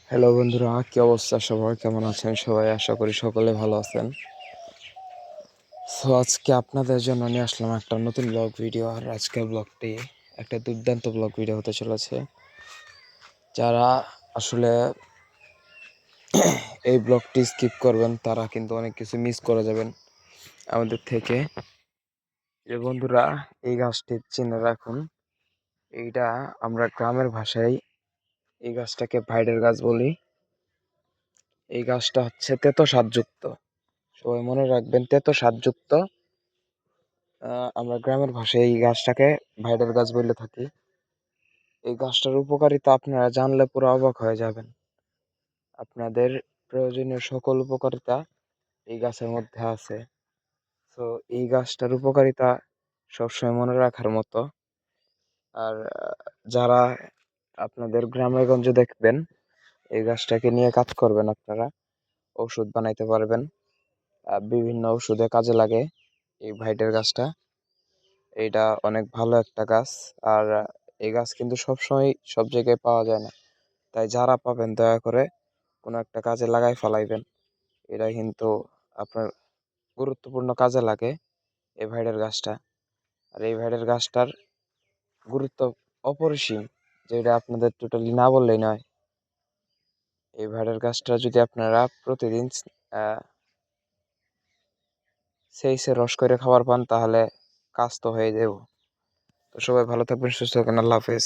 Hello বন্ধুরা, কি অবস্থা সবার? কেমন আছেন সবাই? আশা করি সকলে ভালো আছেন। সো আজকে আপনাদের জন্য নিয়ে আসলাম একটা নতুন ব্লগ ভিডিও আর আজকের ব্লগটি একটা দুর্দান্ত ব্লগ ভিডিও হতে চলেছে। যারা আসলে এই ব্লগটি স্কিপ করবেন, তারা কিন্তু অনেক কিছু মিস করে যাবেন আমাদের থেকে। যে বন্ধুরা, এই গাছটি চিনে রাখুন। এইটা আমরা গ্রামের ভাষায় এই গাছটাকে ভাইডের গাছ বলি। এই গাছটা হচ্ছে তেতো স্বাদযুক্ত। সবাই মনে রাখবেন তেতো স্বাদযুক্ত। আমরা গ্রামের ভাষায় এই গাছটাকে ভাইডের গাছ বলে থাকি। এই গাছটার উপকারিতা আপনারা জানলে পুরো অবাক হয়ে যাবেন। আপনাদের প্রয়োজনীয় সকল উপকারিতা এই গাছের মধ্যে আছে। তো এই গাছটার উপকারিতা সবসময় মনে রাখার মতো। আর যারা আপনাদের গ্রামে গঞ্জে দেখবেন, এই গাছটাকে নিয়ে কাজ করবেন আপনারা ওষুধ বানাইতে পারবেন। বিভিন্ন ওষুধে কাজে লাগে এই ভাইটের গাছটা। এইটা অনেক ভালো একটা গাছ, আর এই গাছ কিন্তু সবসময় সব জায়গায় পাওয়া যায় না। তাই যারা পাবেন দয়া করে কোনো একটা কাজে লাগাই ফেলাইবেন। এটা কিন্তু আপনার গুরুত্বপূর্ণ কাজে লাগে এই ভাইডের গাছটা। আর এই ভাইডের গাছটার গুরুত্ব অপরিসীম। যেটা আপনাদের টোটালি না বললেই নয়। এই ভাড়ার গাছটা যদি আপনারা প্রতিদিন সেই সে রস করে খাবার পান, তাহলে কাজ তো হয়ে যাব তো সবাই ভালো থাকবেন, সুস্থ থাকবেন, আল্লাহ হাফেজ।